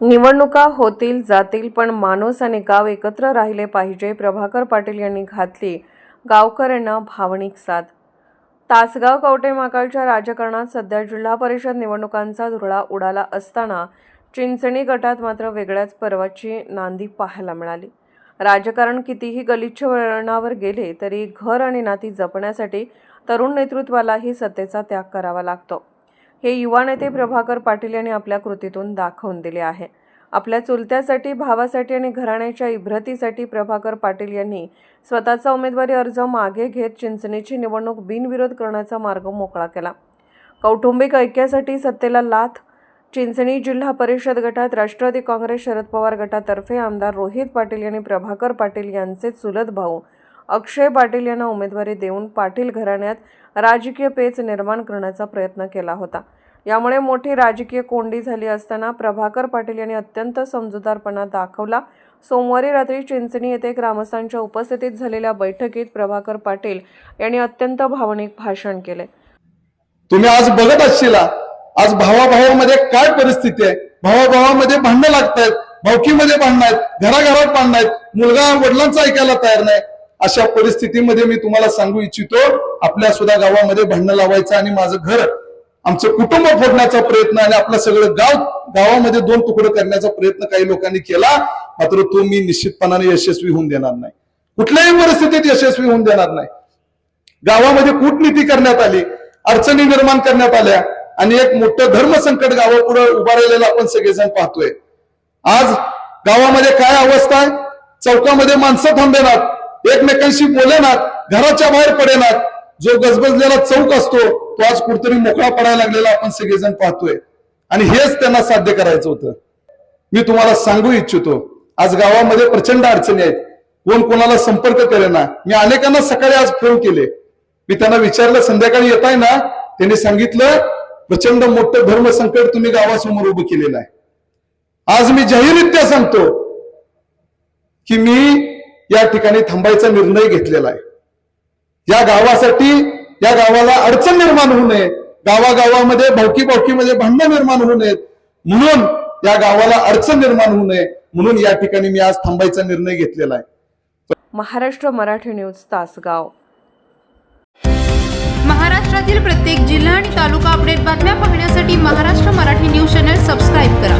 निवडणुका होतील जातील पण माणूस आणि गाव एकत्र राहिले पाहिजे प्रभाकर पाटील यांनी घातली गावकऱ्यांना भावनिक साथ. तासगाव कवटे माकाळच्या राजकारणात सध्या जिल्हा परिषद निवडणुकांचा धुरळा उडाला असताना चिंचणी गटात मात्र वेगळ्याच पर्वाची नांदी पाहायला मिळाली. राजकारण कितीही गलिच्छ वळणावर गेले तरी घर आणि नाती जपण्यासाठी तरुण नेतृत्वालाही सत्तेचा त्याग करावा लागतो. हे युवा नेते प्रभाकर पाटील यांनी आपल्या कृतीतून दाखवून दिले आहे. आपल्या चुलत्यासाठी भावासाठी आणि घराण्याच्या इब्रतीसाठी प्रभाकर पाटील यांनी स्वतःचा उमेदवारी अर्ज मागे घेत चिंचणीची निवडणूक बिनविरोध करण्याचा मार्ग मोकळा केला. कौटुंबिक ऐक्यासाठी सत्तेला लाथ चिंचणी जिल्हा परिषद गटात राष्ट्रवादी काँग्रेस शरद पवार गटातर्फे आमदार रोहित पाटील यांनी प्रभाकर पाटील यांचे चुलत भाऊ अक्षय पाटील यांना उमेदवारी देऊन पाटील घराण्यात राजकीय पेच निर्माण करण्याचा प्रयत्न केला होता. यामुळे मोठी राजकीय कोंडी झाली असताना प्रभाकर पाटील यांनी अत्यंत समजूतदारपणा दाखवला. सोमवारी रात्री चिंचणी येथे ग्रामस्थांच्या उपस्थितीत झालेल्या बैठकीत प्रभाकर पाटील यांनी अत्यंत भावनिक भाषण केले. तुम्ही आज बघत असशील आज भावाभावामध्ये काय परिस्थिती आहे? भावाभावामध्ये भांडणं लागतायत भावकीमध्ये भांडणं आहेत घराघरात भांडणं आहेत मुलगा वडिलांचा ऐकायला तयार नाही. अशा परिस्थितीमध्ये मी तुम्हाला सांगू इच्छितो आपल्या सुद्धा गावामध्ये भांडणं लावायचं आणि माझं घर आमचं कुटुंब फोडण्याचा प्रयत्न आणि आपलं सगळं गाव गावामध्ये दोन तुकडं करण्याचा प्रयत्न काही लोकांनी केला मात्र तो मी निश्चितपणाने यशस्वी होऊन देणार नाही. कुठल्याही परिस्थितीत यशस्वी होऊन देणार नाही. गावामध्ये कूटनीती करण्यात आली अडचणी निर्माण करण्यात आल्या आणि एक मोठं धर्मसंकट गावापुढे उभा राहिलेलं आपण सगळेजण पाहतोय. आज गावामध्ये काय अवस्था आहे? चौकामध्ये माणसं थांबेनात. एकमेकांशी बोलेनात घराच्या बाहेर पडेनात जो गजबजलेला चौक असतो तो आज कुठतरी मोकळा पडायला लागलेला आपण सगळेजण पाहतोय. आणि हेच त्यांना साध्य करायचं होतं. मी तुम्हाला सांगू इच्छितो आज गावामध्ये प्रचंड अडचणी आहेत. कोण कोणाला संपर्क करेना मी अनेकांना सकाळी आज फोन केले. मी त्यांना विचारलं संध्याकाळी येत आहे ना? त्यांनी सांगितलं प्रचंड मोठं धर्मसंकट तुम्ही गावासमोर उभं केलेलं आहे. आज मी जाहीररित्या सांगतो की मी या ठिकाणी थांबायचा निर्णय घेतलेला आहे. या गावासाठी या गावाला अडचण निर्माण होऊ नये. गावागावामध्ये भावकी भावकीमध्ये भांडणं निर्माण होऊ नयेत. म्हणून या गावाला अडचण निर्माण होऊ नये. म्हणून या ठिकाणी मी आज थांबायचा निर्णय घेतलेला आहे. महाराष्ट्र मराठी न्यूज तासगाव. महाराष्ट्रातील प्रत्येक जिल्हा आणि तालुका अपडेट बातम्या पाहण्यासाठी Maharashtra Marathi news channel subscribe करा.